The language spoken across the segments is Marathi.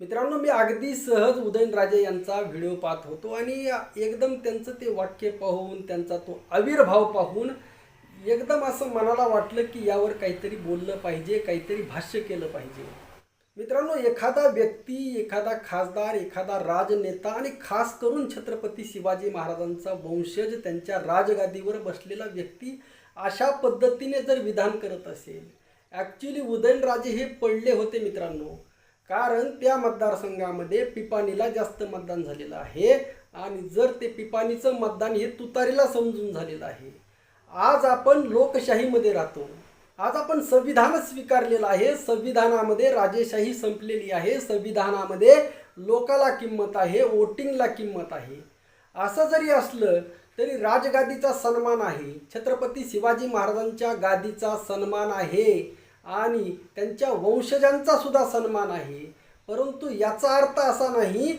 मित्रांनो मी अगदी सहज उदयनराजे यांचा व्हिडिओ पाहत होतो आणि एकदम त्यांचं ते वाक्य पाहून त्यांचा तो आविर्भाव पाहून एकदम असं मनाला वाटलं की यावर काहीतरी बोललं पाहिजे काहीतरी भाष्य केलं पाहिजे. मित्रांनो एखादा व्यक्ती एखादा खासदार एखादा राजनेता आणि खास करून छत्रपती शिवाजी महाराजांचा वंशज त्यांच्या राजगादीवर बसलेला व्यक्ती अशा पद्धतीने जर विधान करत असेल ॲक्च्युली उदयनराजे हे पडले होते मित्रांनो. कारण त्या मतदारसंघामध्ये पिपाणीला जास्त मतदान झालेलं आहे आणि जर ते पिपाणीचं मतदान हे तुतारीला समजून झालेलं आहे आज आपण लोकशाहीमध्ये राहतो. आज आपण संविधान स्वीकारलेलं आहे. संविधानामध्ये राजेशाही संपलेली आहे. संविधानामध्ये लोकाला किंमत आहे वोटिंगला किंमत आहे. असं जरी असलं तरी राजगादीचा सन्मान आहे. छत्रपती शिवाजी महाराजांच्या गादीचा सन्मान आहे. आणि त्यांच्या वंशजांचा सुद्धा सन्मान आहे. परंतु याचा अर्थ असा नाही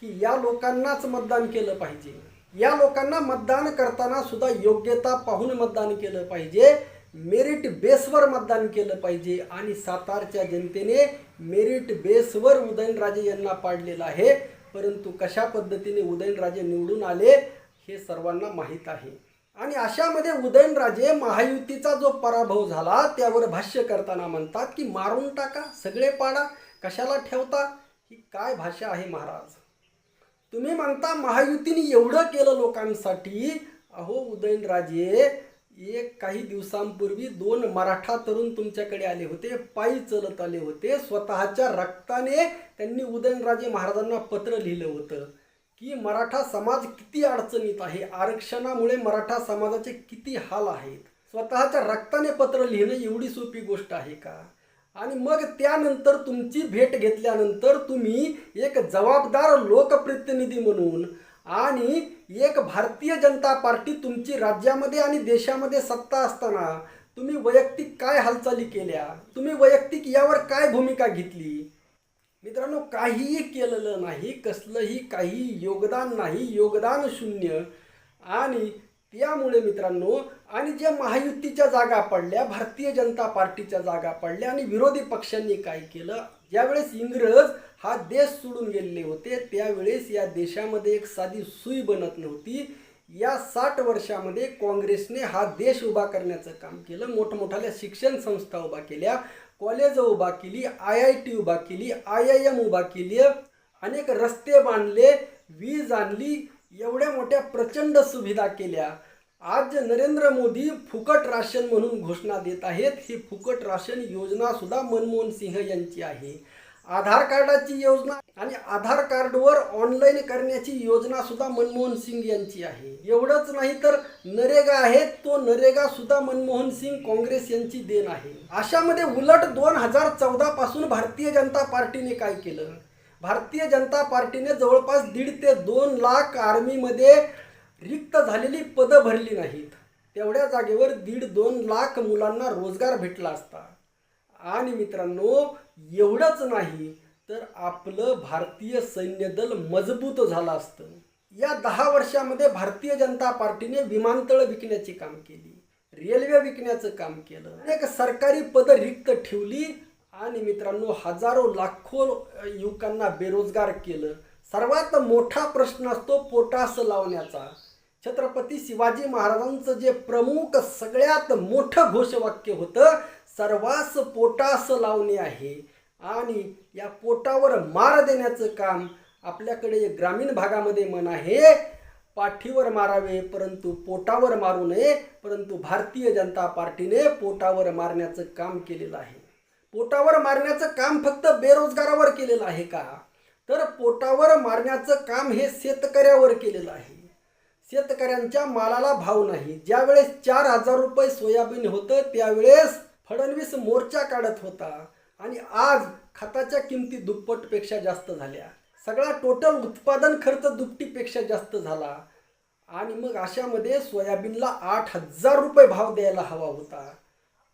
की या लोकांनाच मतदान केलं पाहिजे. या लोकांना मतदान करताना सुद्धा योग्यता पाहून मतदान केलं पाहिजे. मेरिट बेसवर मतदान केलं पाहिजे. आणि सातारच्या जनतेने मेरिट बेसवर उदयनराजे यांना पाडलेलं आहे. परंतु कशा पद्धतीने उदयनराजे निवडून आले हे सर्वांना माहीत आहे. आणि अशामध्ये उदयनराजे महायुतीचा जो पराभव झाला त्यावर भाष्य करताना म्हणतात की मारून टाका सगळे पाडा कशाला ठेवता? ही काय भाषा आहे महाराज? तुम्ही म्हणता महायुतीने एवढं केलं लोकांसाठी. अहो उदयनराजे एक काही दिवसांपूर्वी दोन मराठा तरुण तुमच्याकडे आले होते पायी चलत आले होते. स्वतःच्या रक्ताने त्यांनी उदयनराजे महाराजांना पत्र लिहिलं होतं. की मराठा समाज किती अडचणीत आहे? आरक्षणामुळे मराठा समाजाचे किती हाल आहेत? स्वतःच्या रक्ताने पत्र लिहिणं एवढी सोपी गोष्ट आहे का? आणि मग त्यानंतर तुमची भेट घेतल्यानंतर तुम्ही एक जबाबदार लोकप्रतिनिधी म्हणून आणि एक भारतीय जनता पार्टी तुमची राज्यामध्ये आणि देशामध्ये सत्ता असताना तुम्ही वैयक्तिक काय हालचाली केल्या? तुम्ही वैयक्तिक यावर काय भूमिका घेतली? मित्रांनो काहीही केलेलं नाही कसलंही काही योगदान नाही योगदान शून्य. आणि त्यामुळे मित्रांनो आणि ज्या महायुतीच्या जागा पडल्या भारतीय जनता पार्टीच्या जागा पडल्या आणि विरोधी पक्षांनी काय केलं ज्यावेळेस इंग्रज हा देश सोडून गेलेले होते त्यावेळेस या देशामध्ये एक साधी सुई बनत नव्हती. या साठ वर्षामध्ये काँग्रेसने हा देश उभा करण्याचं काम केलं मोठमोठाल्या शिक्षण संस्था उभा केल्या कॉलेज उभा केली आय आय टी उभा केली आय आय एम उभा केली अनेक रस्ते बांधले वीज आणली एवढ्या मोठ्या प्रचंड सुविधा केल्या. आज नरेंद्र मोदी फुकट राशन म्हणून घोषणा देत आहेत. ही फुकट राशन योजना सुद्धा मनमोहन सिंह यांची आहे. आधार कार्डाची योजना आणि आधार कार्डवर ऑनलाईन करण्याची योजना सुद्धा मनमोहन सिंग यांची आहे. एवढंच नाही तर नरेगा आहे तो नरेगा सुद्धा मनमोहन सिंग काँग्रेस यांची देण आहे. अशामध्ये उलट दोन हजार चौदा पासून भारतीय जनता पार्टीने काय केलं? भारतीय जनता पार्टीने जवळपास दीड ते दोन लाख आर्मीमध्ये रिक्त झालेली पदं भरली नाहीत. तेवढ्या जागेवर दीड दोन लाख मुलांना रोजगार भेटला असता. आणि मित्रांनो एवढंच नाही तर आपलं भारतीय सैन्य दल मजबूत झालं असतं. या दहा वर्षामध्ये भारतीय जनता पार्टीने विमानतळ विकण्याचे काम केली रेल्वे विकण्याचं काम केलं अनेक सरकारी पद रिक्त ठेवली आणि मित्रांनो हजारो लाखो युवकांना बेरोजगार केलं. सर्वात मोठा प्रश्न असतो पोटास लावण्याचा. छत्रपती शिवाजी महाराजांचं जे प्रमुख सगळ्यात मोठं घोषवाक्य होतं सर्वास पोटास लावणे आहे. आणि या पोटावर मार देण्याचं काम आपल्याकडे ग्रामीण भागामध्ये मन आहे. पाठीवर मारावे परंतु पोटावर मारू नये. परंतु भारतीय जनता पार्टीने पोटावर मारण्याचं काम केलेलं आहे. पोटावर मारण्याचं काम फक्त बेरोजगारावर केलेलं आहे का? तर पोटावर मारण्याचं काम हे शेतकऱ्यावर केलेलं आहे. शेतकऱ्यांच्या मालाला भाव नाही. ज्यावेळेस चार हजार रुपये सोयाबीन होतं त्यावेळेस फडणवीस मोर्चा काढत होता आणि आज खताच्या किमती दुप्पटपेक्षा जास्त झाल्या. सगळा टोटल उत्पादन खर्च दुपटीपेक्षा जास्त झाला. आणि मग अशामध्ये सोयाबीनला आठ हजार रुपये भाव द्यायला हवा होता.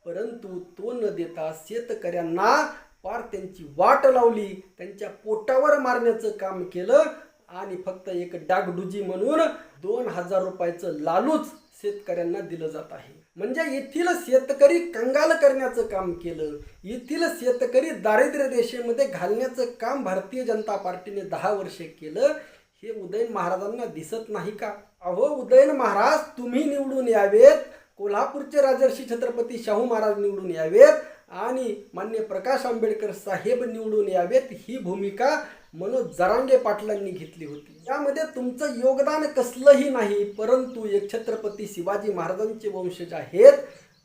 परंतु तो न देता शेतकऱ्यांना पार त्यांची वाट लावली. त्यांच्या पोटावर मारण्याचं काम केलं आणि फक्त एक डागडुजी म्हणून दोन हजार रुपयाचं लालूच शेतकऱ्यांना दिलं जात आहे. म्हणजे येथील शेतकरी कंगाल करण्याचं काम केलं. येथील शेतकरी दारिद्र्य रेषेमध्ये घालण्याचं काम भारतीय जनता पार्टीने दहा वर्षे केलं. हे उदयन महाराजांना दिसत नाही का? अहो उदयन महाराज तुम्ही निवडून यावेत. कोल्हापूरचे राजर्षी छत्रपती शाहू महाराज निवडून यावेत. आणि मान्य प्रकाश आंबेडकर साहेब निवडून यावेत ही भूमिका मनोज जरांगे पाटलांनी घेतली होती. यामध्ये तुमचं योगदान कसलंही नाही परंतु एक छत्रपती शिवाजी महाराजांचे वंशज आहेत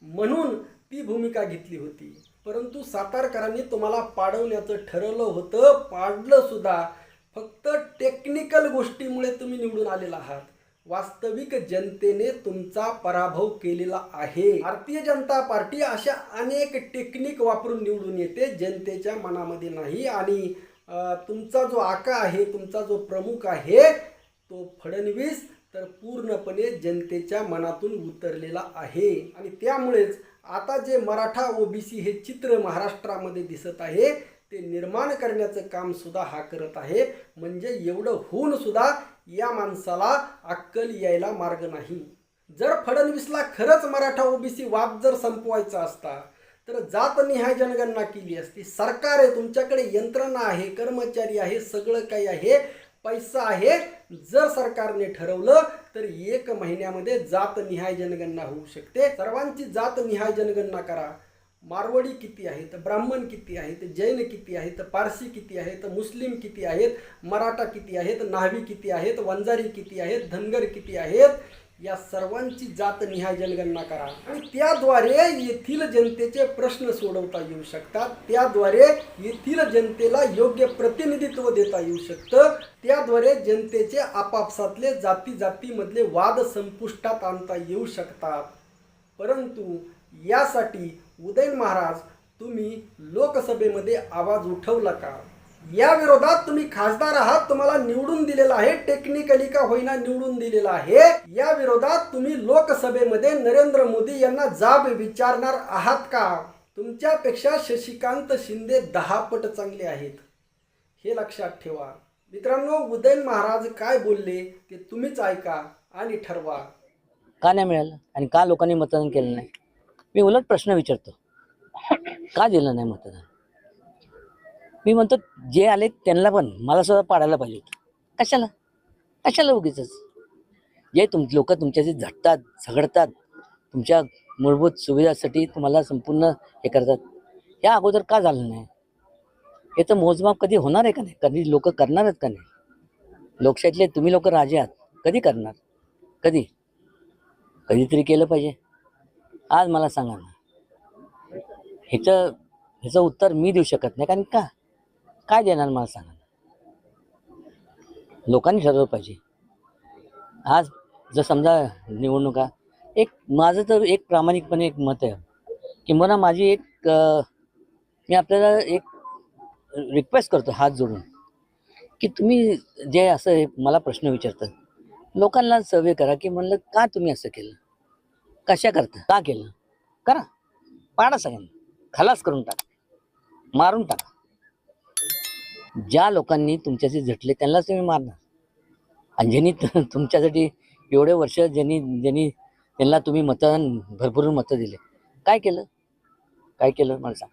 म्हणून ती भूमिका घेतली होती. परंतु सातारकरांनी तुम्हाला पाडवण्याचं ठरवलं होतं पाडलं सुद्धा. फक्त टेक्निकल गोष्टीमुळे तुम्ही निवडून आलेला आहात. वास्तविक जनतेने तुमचा पराभव केलेला आहे. भारतीय जनता पार्टी अशा अनेक टेक्निक वापरून निवडून येते जनतेच्या मनामध्ये नाही आणि तुमचा जो आका आहे तुमचा जो प्रमुख आहे तो फडणवीस तर पूर्णपणे जनतेच्या मनातून उतरलेला आहे. आणि त्यामुळेच आता जे मराठा ओबीसी हे चित्र महाराष्ट्रामध्ये दिसत आहे ते निर्माण करण्याचं काम सुद्धा हा करत आहे. म्हणजे एवढं होऊन सुद्धा या माणसाला अक्कल यायला मार्ग नाही. जर फडणवीसला खरंच मराठा ओबीसी वाद जर संपवायचा असता तर जातनिहाय जनगणना केली असती. सरकार आहे तुमच्याकडे यंत्रणा आहे कर्मचारी आहे सगळं काही आहे पैसा आहे. जर सरकारने ठरवलं तर एक महिन्यामध्ये जातनिहाय जनगणना होऊ शकते. सर्वांची जातनिहाय जनगणना करा. मारवाडी किती आहेत ब्राह्मण किती आहेत जैन किती आहेत पारसी किती आहेत मुस्लिम किती आहेत मराठा किती आहेत न्हावी किती आहेत वंजारी किती आहेत धनगर किती आहेत या सर्वांची जातनिहाय जनगणना करा. आणि त्याद्वारे येथील जनतेचे प्रश्न सोडवता येऊ शकतात. त्याद्वारे येथील जनतेला योग्य प्रतिनिधित्व देता येऊ शकतं. त्याद्वारे जनतेचे आपापसातले जाती जातीमधले वाद संपुष्टात आणता येऊ शकतात. परंतु यासाठी उदयन महाराज तुम्ही लोकसभेमध्ये आवाज उठवला का? या विरोधात तुम्ही खासदार आहात तुम्हाला निवडून दिलेला आहे टेक्निकली का होईना निवडून दिलेला आहे? या विरोधात तुम्ही लोकसभेमध्ये नरेंद्र मोदी यांना जाब विचारणार आहात का? तुमच्यापेक्षा शशिकांत शिंदे दहा पट चांगले आहेत. हे लक्षात ठेवा. मित्रांनो उदयन महाराज काय बोलले ते तुम्हीच ऐका आणि ठरवा. का नाही मिळालं? आणि का लोकांनी मतदान केलं नाही? मी उलट प्रश्न विचारतो. का दिलं नाही मतदान? मी म्हणतो जे आले त्यांना पण मला सुद्धा पाडायला पाहिजे होतं. कशाला? कशाला उगीच जे तुम लोक तुमच्याशी झटतात झगडतात तुमच्या मूलभूत सुविधासाठी तुम्हाला संपूर्ण हे करतात. या अगोदर का झालं नाही? हे तर मोजमाप कधी होणार आहे का नाही? कधी लोक करणारच का नाही? लोकशाहीतले तुम्ही लोक राजे आहात. कधी करणार? कधी? कधीतरी केलं पाहिजे. आज मला सांगा ना. ह्याचं ह्याचं उत्तर मी देऊ शकत नाही कारण का? काय देणार मला सांगा ना? लोकांनी ठरवलं पाहिजे. आज जर समजा निवडणुका एक माझं तर एक प्रामाणिकपणे एक मत आहे किंबहुना माझी एक मी आपल्याला एक रिक्वेस्ट करतो हात जोडून की तुम्ही जे असं मला प्रश्न विचारतात लोकांना सर्वे करा की म्हणलं का तुम्ही असं केलं? कशा करता? का केलं? करा. पाडा सगळ्यांना. खलास करून टाका. मारून टाका. ज्या लोकांनी तुमच्याशी झटले त्यांनाच तुम्ही मारणार. आणि ज्यांनी तुमच्यासाठी एवढे वर्ष ज्यांनी ज्यांनी त्यांना तुम्ही मतदान भरपूर मतं दिले. काय केलं? काय केलं? मला सांग.